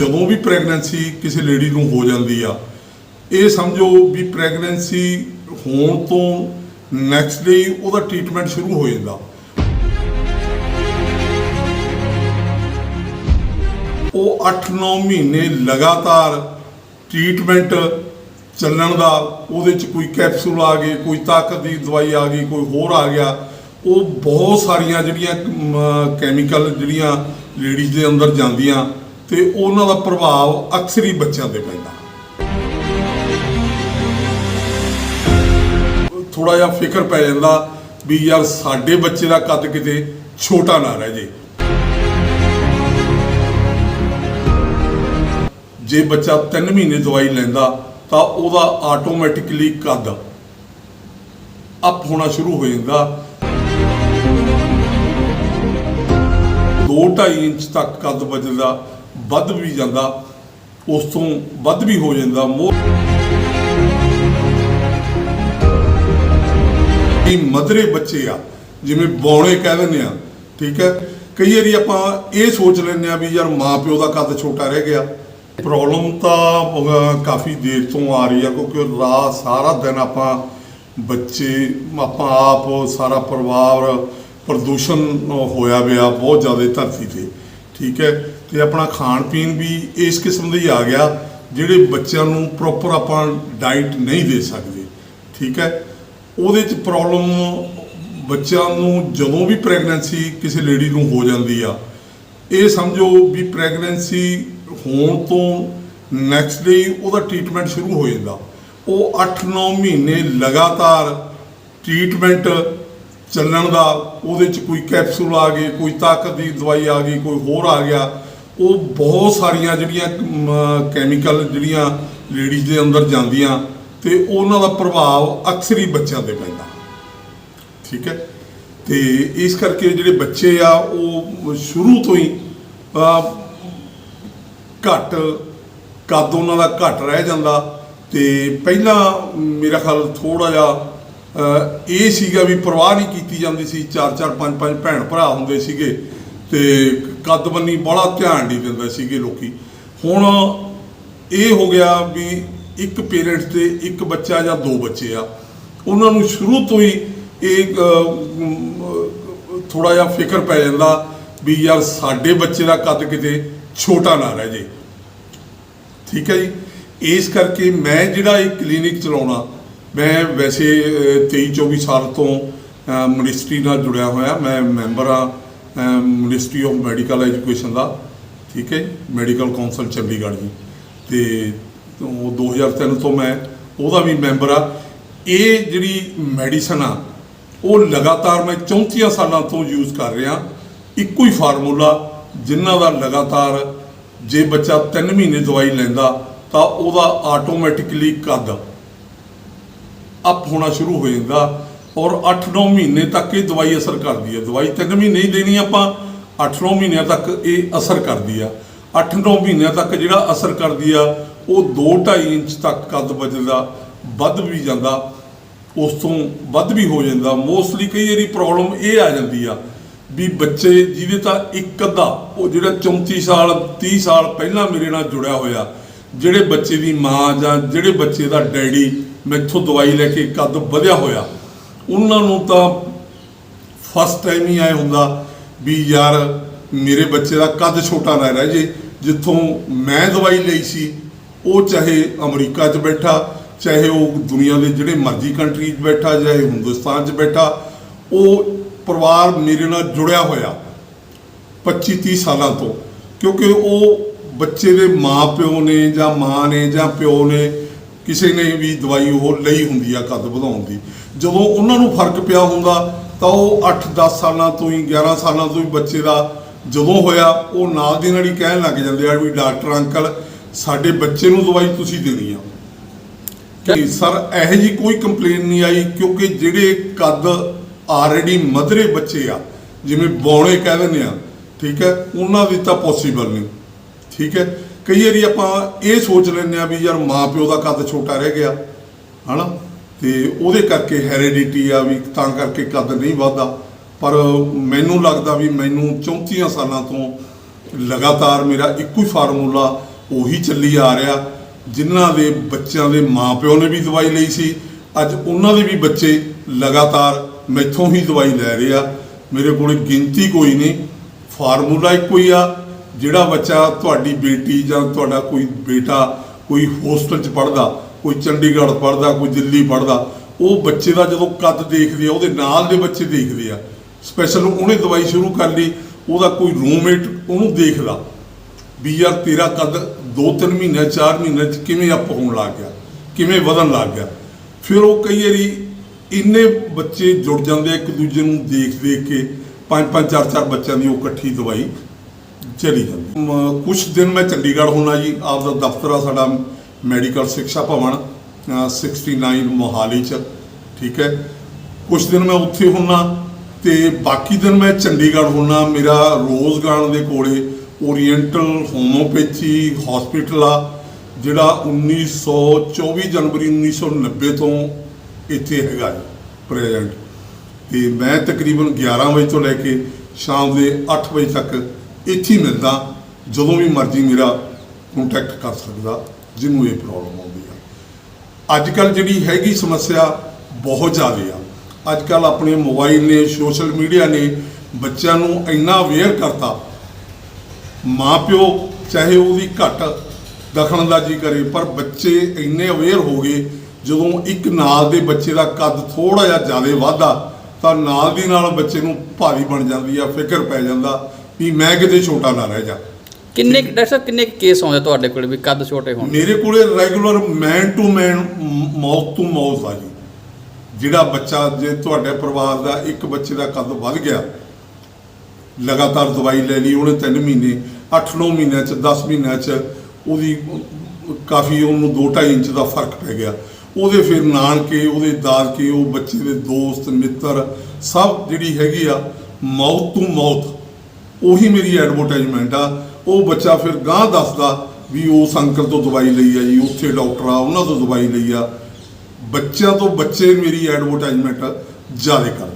ਜਦੋਂ ਵੀ ਪ੍ਰੈਗਨੈਂਸੀ ਕਿਸੇ ਲੇਡੀ ਨੂੰ ਹੋ ਜਾਂਦੀ ਆ, ਇਹ ਸਮਝੋ ਵੀ ਪ੍ਰੈਗਨੈਂਸੀ ਹੋਣ ਤੋਂ ਨੈਕਸਟ ਡੇ ਉਹਦਾ ਟ੍ਰੀਟਮੈਂਟ ਸ਼ੁਰੂ ਹੋ ਜਾਂਦਾ। ਉਹ 8-9 ਮਹੀਨੇ ਲਗਾਤਾਰ ਟ੍ਰੀਟਮੈਂਟ ਚੱਲਣ ਦਾ, ਉਹਦੇ ਚ ਕੋਈ ਕੈਪਸੂਲ ਆ ਗਏ, ਕੋਈ ਤਾਕਤ ਦੀ ਦਵਾਈ ਆ ਗਈ, ਕੋਈ ਹੋਰ ਆ ਗਿਆ, ਉਹ ਬਹੁਤ ਸਾਰੀਆਂ ਜਿਹੜੀਆਂ ਕੈਮੀਕਲ ਜਿਹੜੀਆਂ ਲੇਡੀਜ਼ ਦੇ ਅੰਦਰ ਜਾਂਦੀਆਂ ਤੇ ਉਹਨਾਂ ਦਾ ਪ੍ਰਭਾਵ ਅਕਸਰ ਹੀ ਬੱਚਿਆਂ ਤੇ ਪੈਂਦਾ। ਥੋੜਾ ਜਿਹਾ ਫਿਕਰ ਪੈ ਜਾਂਦਾ ਵੀ ਯਾਰ ਸਾਡੇ ਬੱਚੇ ਦਾ ਕੱਦ ਕਿਤੇ ਛੋਟਾ ਨਾ ਰਹਿ ਜੇ। ਜੇ ਬੱਚਾ 3 ਮਹੀਨੇ ਦਵਾਈ ਲੈਂਦਾ ਤਾਂ ਉਹਦਾ ਆਟੋਮੈਟਿਕਲੀ ਕੱਦ ਅਪ ਹੋਣਾ ਸ਼ੁਰੂ ਹੋ ਜਾਂਦਾ। 2.5 ਇੰਚ ਤੱਕ ਕੱਦ ਵੱਧਦਾ ਵੱਧ ਵੀ ਜਾਂਦਾ, ਉਸ ਤੋਂ ਵੱਧ ਵੀ ਹੋ ਜਾਂਦਾ। ਮੋਰ ਇਹ ਮਧਰੇ ਬੱਚੇ ਆ, ਜਿਵੇਂ ਬੌਣੇ ਕਹਿ ਦਿੰਦੇ ਆ, ਠੀਕ ਹੈ? ਕਈ ਵਾਰੀ ਆਪਾਂ ਇਹ ਸੋਚ ਲੈਂਦੇ ਆ ਵੀ ਯਾਰ ਮਾਂ ਪਿਓ ਦਾ ਕੱਦ ਛੋਟਾ ਰਹਿ ਗਿਆ। ਪ੍ਰੋਬਲਮ ਤਾਂ ਕਾਫੀ ਦੇਰ ਤੋਂ ਆ ਰਹੀ ਆ, ਕਿਉਂਕਿ ਰਾਤ ਸਾਰਾ ਦਿਨ ਆਪਾਂ ਬੱਚੇ, ਆਪਾਂ ਆਪ, ਸਾਰਾ ਪਰਿਵਾਰ ਪ੍ਰਦੂਸ਼ਣ ਹੋਇਆ ਪਿਆ, ਬਹੁਤ ਜ਼ਿਆਦਾ ਧਰਤੀ ਤੇ, ਠੀਕ ਹੈ? ਤੇ ਆਪਣਾ ਖਾਣ ਪੀਣ ਵੀ ਇਸ ਕਿਸਮ ਦਾ ਹੀ ਆ ਗਿਆ, ਜਿਹੜੇ ਬੱਚਿਆਂ ਨੂੰ ਪ੍ਰੋਪਰ ਆਪਾਂ ਡਾਈਟ ਨਹੀਂ ਦੇ ਸਕਦੇ, ਠੀਕ ਹੈ? ਉਹਦੇ ਚ ਪ੍ਰੋਬਲਮ ਬੱਚਿਆਂ ਨੂੰ ਜਦੋਂ ਵੀ ਪ੍ਰੈਗਨੈਂਸੀ ਕਿਸੇ ਲੇਡੀ ਨੂੰ ਹੋ ਜਾਂਦੀ ਆ, ਇਹ ਸਮਝੋ ਵੀ ਪ੍ਰੈਗਨੈਂਸੀ ਹੋਣ ਤੋਂ ਨੈਕਸਟ ਡੇ ਉਹਦਾ ਟ੍ਰੀਟਮੈਂਟ ਸ਼ੁਰੂ ਹੋ ਜਾਂਦਾ। ਉਹ 8-9 ਮਹੀਨੇ ਲਗਾਤਾਰ ਟ੍ਰੀਟਮੈਂਟ ਚੱਲਣ ਦਾ, ਉਹਦੇ ਚ ਕੋਈ ਕੈਪਸੂਲ ਆ ਗਏ, ਕੋਈ ਤਾਕਤ ਦੀ ਦਵਾਈ ਆ ਗਈ, ਕੋਈ ਹੋਰ ਆ ਗਿਆ ਉਹ ਬਹੁਤ ਸਾਰੀਆਂ ਜਿਹੜੀਆਂ ਕੈਮੀਕਲ ਜਿਹੜੀਆਂ ਲੇਡੀਜ਼ ਦੇ ਅੰਦਰ ਜਾਂਦੀਆਂ ਤੇ ਉਹਨਾਂ ਦਾ ਪ੍ਰਭਾਵ ਅਕਸਰ ਹੀ ਬੱਚਿਆਂ ਤੇ ਪੈਂਦਾ। ਠੀਕ ਹੈ? ਤੇ ਇਸ ਕਰਕੇ ਜਿਹੜੇ ਬੱਚੇ ਆ, ਉਹ ਸ਼ੁਰੂ ਤੋਂ ਹੀ ਘੱਟ, ਕੱਦ ਉਹਨਾਂ ਦਾ ਘੱਟ ਰਹਿ ਜਾਂਦਾ ਤੇ ਪਹਿਲਾਂ ਮੇਰਾ ਖਿਆਲ ਥੋੜਾ ਜਿਹਾ ਇਹ ਸੀਗਾ ਵੀ ਪਰਵਾਹ ਨਹੀਂ ਕੀਤੀ ਜਾਂਦੀ ਸੀ। ਚਾਰ ਚਾਰ ਪੰਜ ਪੰਜ ਭੈਣ ਭਰਾ ਹੁੰਦੇ ਸੀਗੇ ਤੇ ਕੱਦ ਬੰਨੀ ਬੜਾ ਧਿਆਨ ਨਹੀਂ ਦਿੰਦੇ ਸੀਗੇ ਲੋਕੀ। ਹੁਣ ਇਹ ਹੋ ਗਿਆ ਵੀ ਇੱਕ ਪੇਰੈਂਟਸ ਤੇ ਇੱਕ ਬੱਚਾ ਜਾਂ ਦੋ ਬੱਚੇ ਆ। ਉਹਨਾਂ ਨੂੰ ਸ਼ੁਰੂ ਤੋਂ ਹੀ ਇਹ ਥੋੜਾ ਜਿਹਾ ਫਿਕਰ ਪੈ ਜਾਂਦਾ ਵੀ ਯਾਰ ਸਾਡੇ ਬੱਚੇ ਦਾ ਕੱਦ ਕਿਤੇ ਛੋਟਾ ਨਾ ਰਹਿ ਜੇ। ਠੀਕ ਹੈ ਜੀ? ਇਸ ਕਰਕੇ ਮੈਂ ਜਿਹੜਾ ਇਹ ਕਲੀਨਿਕ ਚਲਾਉਣਾ, ਮੈਂ ਵੈਸੇ 23 24 ਸਾਲ ਤੋਂ ਮਿਨਿਸਟਰੀ ਨਾਲ ਜੁੜਿਆ ਹੋਇਆ, ਮੈਂ ਮੈਂਬਰ ਆ ਮਿਨਿਸਟਰੀ ਆਫ ਮੈਡੀਕਲ ਐਜੂਕੇਸ਼ਨ ਦਾ, ਠੀਕ ਹੈ ਮੈਡੀਕਲ ਕਾਉਂਸਲ ਚੰਡੀਗੜ੍ਹ ਜੀ। ਤੇ ਉਹ 2003 ਤੋਂ ਮੈਂ ਉਹਦਾ ਵੀ ਮੈਂਬਰ ਆ। ਇਹ ਜਿਹੜੀ ਮੈਡੀਸਨ ਆ, ਉਹ ਲਗਾਤਾਰ ਮੈਂ 34 ਸਾਲਾਂ ਤੋਂ ਯੂਜ਼ ਕਰ ਰਿਹਾ। ਇੱਕੋ ਹੀ ਫਾਰਮੂਲਾ ਜਿਨ੍ਹਾਂ ਦਾ ਲਗਾਤਾਰ ਜੇ ਬੱਚਾ 3 ਮਹੀਨੇ ਦਵਾਈ ਲੈਂਦਾ, ਤਾਂ ਉਹਦਾ ਆਟੋਮੈਟਿਕਲੀ ਕੱਦ ਅਪ ਹੋਣਾ ਸ਼ੁਰੂ ਹੋ ਜਾਂਦਾ। ਔਰ 8-9 ਮਹੀਨੇ ਤੱਕ ਇਹ ਦਵਾਈ ਅਸਰ ਕਰਦੀ ਹੈ। ਦਵਾਈ 3 ਮਹੀਨੇ ਹੀ ਦੇਣੀ ਆਪਾਂ 8-9 ਮਹੀਨਿਆਂ ਤੱਕ ਇਹ ਅਸਰ ਕਰਦੀ ਆ। 8-9 ਮਹੀਨਿਆਂ ਤੱਕ ਜਿਹੜਾ ਅਸਰ ਕਰਦੀ ਆ, ਉਹ 2.5 ਇੰਚ ਤੱਕ ਕੱਦ ਵੱਧਦਾ ਵੱਧ ਵੀ ਜਾਂਦਾ, ਉਸ ਤੋਂ ਵੱਧ ਵੀ ਹੋ ਜਾਂਦਾ। ਮੋਸਟਲੀ ਕਈ ਵਾਰੀ ਪ੍ਰੋਬਲਮ ਇਹ ਆ ਜਾਂਦੀ ਆ ਵੀ ਬੱਚੇ ਜਿਹਦੇ ਤਾਂ ਇੱਕ ਅੱਧਾ, ਉਹ ਜਿਹੜਾ 34 ਸਾਲ 30 ਸਾਲ ਪਹਿਲਾਂ ਮੇਰੇ ਨਾਲ ਜੁੜਿਆ ਹੋਇਆ, ਜਿਹੜੇ ਬੱਚੇ ਦੀ ਮਾਂ ਜਾਂ ਜਿਹੜੇ ਬੱਚੇ ਦਾ ਡੈਡੀ ਮੈਥੋਂ ਦਵਾਈ ਲੈ ਕੇ ਕੱਦ ਵਧਿਆ ਹੋਇਆ ਉਹਨਾਂ ਨੂੰ ਤਾਂ ਫਸਟ ਟਾਈਮ ਹੀ ਆਏ ਹੁੰਦਾ ਵੀ ਯਾਰ ਮੇਰੇ ਬੱਚੇ ਦਾ ਕੱਦ ਛੋਟਾ ਨਾ ਰਹਿ ਜੇ। ਜਿੱਥੋਂ ਮੈਂ ਦਵਾਈ ਲਈ ਸੀ, ਉਹ ਚਾਹੇ ਅਮਰੀਕਾ 'ਚ ਬੈਠਾ, ਚਾਹੇ ਉਹ ਦੁਨੀਆ ਦੇ ਜਿਹੜੇ ਮਰਜ਼ੀ ਕੰਟਰੀ 'ਚ ਬੈਠਾ, ਚਾਹੇ ਹਿੰਦੁਸਤਾਨ 'ਚ ਬੈਠਾ, ਉਹ ਪਰਿਵਾਰ ਮੇਰੇ ਨਾਲ ਜੁੜਿਆ ਹੋਇਆ 25 30 ਸਾਲਾਂ ਤੋਂ। ਕਿਉਂਕਿ ਉਹ ਬੱਚੇ ਦੇ ਮਾਪਿਓ ਨੇ ਜਾਂ ਮਾਂ ਨੇ ਜਾਂ ਪਿਓ ਨੇ ਕਿਸੇ ਨੇ ਵੀ ਦਵਾਈ ਉਹ ਲਈ ਹੁੰਦੀ ਆ ਕੱਦ ਵਧਾਉਣ ਦੀ। ਜਦੋਂ ਉਹਨਾਂ ਨੂੰ ਫ਼ਰਕ ਪਿਆ ਹੁੰਦਾ, ਤਾਂ ਉਹ 8-10 ਸਾਲਾਂ ਤੋਂ ਹੀ 11 ਸਾਲਾਂ ਤੋਂ ਹੀ ਬੱਚੇ ਦਾ ਜਦੋਂ ਹੋਇਆ, ਉਹ ਨਾਲ ਦੀ ਨਾਲ ਹੀ ਕਹਿਣ ਲੱਗ ਜਾਂਦੇ ਆ ਵੀ ਡਾਕਟਰ ਅੰਕਲ, ਸਾਡੇ ਬੱਚੇ ਨੂੰ ਦਵਾਈ ਤੁਸੀਂ ਦੇਣੀ ਆ। ਕਿ ਸਰ, ਇਹੋ ਜੀ ਕੋਈ ਕੰਪਲੇਨ ਨਹੀਂ ਆਈ, ਕਿਉਂਕਿ ਜਿਹੜੇ ਕੱਦ ਆਲਰੇਡੀ ਮਧਰੇ ਬੱਚੇ ਆ, ਜਿਵੇਂ ਬੌਣੇ ਕਹਿ ਦਿੰਦੇ ਆ, ਠੀਕ ਹੈ, ਉਹਨਾਂ ਦੀ ਤਾਂ ਪੋਸੀਬਲ ਨਹੀਂ, ਠੀਕ ਹੈ। ਕਈ ਵਾਰੀ ਆਪਾਂ ਇਹ ਸੋਚ ਲੈਂਦੇ ਆ ਵੀ ਯਾਰ ਮਾਂ ਪਿਓ ਦਾ ਕੱਦ ਛੋਟਾ ਰਹਿ ਗਿਆ, ਹਨਾ? ਤੇ ਉਹਦੇ ਕਰਕੇ ਹੈਰੀਡਿਟੀ ਆ ਵੀ ਤਾਂ ਕਰਕੇ ਕੱਦ ਨਹੀਂ ਵੱਧਦਾ। ਪਰ ਮੈਨੂੰ ਲੱਗਦਾ ਵੀ ਮੈਨੂੰ 34 ਸਾਲਾਂ ਤੋਂ ਲਗਾਤਾਰ ਮੇਰਾ ਇੱਕੋ ਹੀ ਫਾਰਮੂਲਾ ਉਹੀ ਚੱਲੀ ਆ ਰਿਹਾ, ਜਿਨ੍ਹਾਂ ਦੇ ਬੱਚਿਆਂ ਦੇ ਮਾਪਿਓ ਨੇ ਵੀ ਦਵਾਈ ਲਈ ਸੀ। ਅੱਜ ਉਹਨਾਂ ਦੇ ਵੀ ਬੱਚੇ ਲਗਾਤਾਰ ਮੈਥੋਂ ਹੀ ਦਵਾਈ ਲੈ ਰਹੇ ਆ। ਮੇਰੇ ਕੋਲ ਗਿਣਤੀ ਕੋਈ ਨਹੀਂ, ਫਾਰਮੂਲਾ ਇੱਕੋ ਹੀ ਆ। ਜਿਹੜਾ ਬੱਚਾ ਤੁਹਾਡੀ ਬੇਟੀ ਜਾਂ ਤੁਹਾਡਾ ਕੋਈ ਬੇਟਾ ਕੋਈ ਹੋਸਟਲ 'ਚ ਪੜਦਾ ਕੋਈ ਚੰਡੀਗੜ੍ਹ ਪੜਦਾ ਕੋਈ ਦਿੱਲੀ ਪੜਦਾ ਉਹ ਬੱਚੇ ਦਾ ਜਦੋਂ ਕੱਦ ਦੇਖਦੇ ਆ, ਉਹਦੇ ਨਾਲ ਦੇ ਬੱਚੇ ਦੇਖਦੇ ਆ। ਸਪੈਸ਼ਲ ਉਹਨੇ ਦਵਾਈ ਸ਼ੁਰੂ ਕਰ ਲਈ, ਉਹਦਾ ਕੋਈ ਰੂਮਮੇਟ ਉਹਨੂੰ ਦੇਖਦਾ ਵੀ ਯਾਰ ਤੇਰਾ ਕੱਦ 2-3 ਮਹੀਨੇ 4 ਮਹੀਨੇ ਚ ਕਿਵੇਂ ਅਪ ਹੋਣ ਲੱਗ ਗਿਆ, ਕਿਵੇਂ ਵਧਣ ਲੱਗ ਗਿਆ। ਫਿਰ ਉਹ ਕਈ ਵਾਰੀ ਇੰਨੇ ਬੱਚੇ ਜੁੜ ਜਾਂਦੇ ਆ, ਇੱਕ ਦੂਜੇ ਨੂੰ ਦੇਖ ਦੇਖ ਕੇ ਪੰਜ ਪੰਜ ਚਾਰ ਚਾਰ ਬੱਚਿਆਂ ਦੀ ਉਹ ਇਕੱਠੀ ਦਵਾਈ ਚਲੀ ਜਾਂਦੀ। ਮ- ਕੁਛ ਦਿਨ ਮੈਂ ਚੰਡੀਗੜ੍ਹ ਹੁਣਾ ਜੀ ਆਪ ਦਾ ਦਫ਼ਤਰ ਆ ਸਾਡਾ ਮੈਡੀਕਲ ਸਿੱਖਿਆ ਭਵਨ ਅ, 69 ਮੋਹਾਲੀ ਚ ਠੀਕ ਹੈ। ਕੁਛ ਦਿਨ ਮੈਂ ਉੱਥੇ ਹੁਣਾ ਤੇ ਬਾਕੀ ਦਿਨ ਮੈਂ ਚੰਡੀਗੜ੍ਹ ਹੁਣਾ ਮੇਰਾ ਰੋਜ਼ਗਾਨ ਦੇ ਕੋਲੇ ਓਰੀਐਂਟਲ ਹੋਮੋਪੈਥੀ ਹਸਪੀਟਲ ਆ ਜਿਹੜਾ 1924 ਜਨਵਰੀ 1990 ਤੋਂ ਇੱਥੇ ਹੈਗਾ ਪ੍ਰੈਜ਼ੈਂਟ ਤੇ ਮੈਂ ਤਕਰੀਬਨ 11 ਵਜੇ ਤੋਂ ਲੈ ਕੇ ਸ਼ਾਮ ਦੇ 8 ਵਜੇ ਤੱਕ ਇੱਥੇ ਹੀ ਮਿਲਦਾ, ਜਦੋਂ ਵੀ ਮਰਜ਼ੀ ਮੇਰਾ ਕੰਟੈਕਟ ਕਰ ਸਕਦਾ, ਜਿਹਨੂੰ ਇਹ ਪ੍ਰੋਬਲਮ ਆਉਂਦੀ ਆ। ਅੱਜ ਕੱਲ ਜਿਹੜੀ ਹੈਗੀ ਸਮੱਸਿਆ ਬਹੁਤ ਜ਼ਿਆਦਾ ਆ। ਅੱਜ ਕੱਲ ਆਪਣੇ ਮੋਬਾਈਲ ਨੇ ਸੋਸ਼ਲ ਮੀਡੀਆ ਨੇ ਬੱਚਿਆਂ ਨੂੰ ਇੰਨਾ ਅਵੇਅਰ ਕਰਤਾ। ਮਾਪਿਓ ਚਾਹੇ ਉਹਦੀ ਘੱਟ ਦਖਲਅੰਦਾਜ਼ੀ ਕਰੇ, ਪਰ ਬੱਚੇ ਇੰਨੇ ਅਵੇਅਰ ਹੋ ਗਏ, ਜਦੋਂ ਇੱਕ ਨਾਲ ਦੇ ਬੱਚੇ ਦਾ ਕੱਦ ਥੋੜਾ ਜਿਹਾ ਜ਼ਿਆਦਾ ਵਾਧਾ ਤਾਂ ਨਾਲ ਦੀ ਨਾਲ ਬੱਚੇ ਨੂੰ ਭਾਰੀ ਬਣ ਜਾਂਦੀ ਆ, ਫਿਕਰ ਪੈ ਜਾਂਦਾ। ਵੀ ਮੈਂ ਕਿਤੇ ਛੋਟਾ ਨਾ ਰਹਿ ਜਾ। ਕਿੰਨੇ ਕੁ- ਡਾਕਟਰ ਸਾਹਿਬ ਕਿੰਨੇ ਕੇਸ ਆਉਂਦੇ ਤੁਹਾਡੇ ਕੋਲ ਵੀ ਕੱਦ ਛੋਟੇ ਹੋਣ? ਮੇਰੇ ਕੋਲੇ ਰੈਗੂਲਰ ਮੈਨ ਟੂ ਮੈਨ ਮੌਤ ਤੋਂ ਮੌਤ ਆ ਜੀ। ਜਿਹੜਾ ਬੱਚਾ ਜੇ ਤੁਹਾਡੇ ਪਰਿਵਾਰ ਦਾ ਇੱਕ ਬੱਚੇ ਦਾ ਕੱਦ ਵੱਧ ਗਿਆ ਲਗਾਤਾਰ ਦਵਾਈ ਲੈ ਲਈ ਉਹਨੇ 3 ਮਹੀਨੇ 8-9 ਮਹੀਨਿਆਂ ਚ 10 ਮਹੀਨਿਆਂ ਚ ਉਹਦੀ ਕਾਫੀ ਉਹਨੂੰ 2.5 ਇੰਚ ਦਾ ਫ਼ਰਕ ਪੈ ਗਿਆ। ਉਹਦੇ ਫਿਰ ਨਾਨਕੇ ਉਹਦੇ ਦਾਦਕੇ ਉਹ ਬੱਚੇ ਦੇ ਦੋਸਤ ਮਿੱਤਰ ਸਭ ਜਿਹੜੀ ਹੈਗੀ ਆ ਮੌਤ ਤੋਂ ਮੌਤ ਉਹੀ ਮੇਰੀ ਐਡਵਰਟਾਈਜ਼ਮੈਂਟ ਆ। ਉਹ ਬੱਚਾ ਫਿਰ ਗਾਂ ਦੱਸਦਾ ਵੀ ਉਸ ਅੰਕਲ ਤੋਂ ਦਵਾਈ ਲਈ ਆ ਜੀ, ਉੱਥੇ ਡਾਕਟਰ ਆ, ਉਹਨਾਂ ਤੋਂ ਦਵਾਈ ਲਈ ਆ। ਬੱਚਿਆਂ ਤੋਂ ਬੱਚੇ ਮੇਰੀ ਐਡਵਰਟਾਈਜ਼ਮੈਂਟ ਜ਼ਿਆਦਾ ਕਰਦੇ।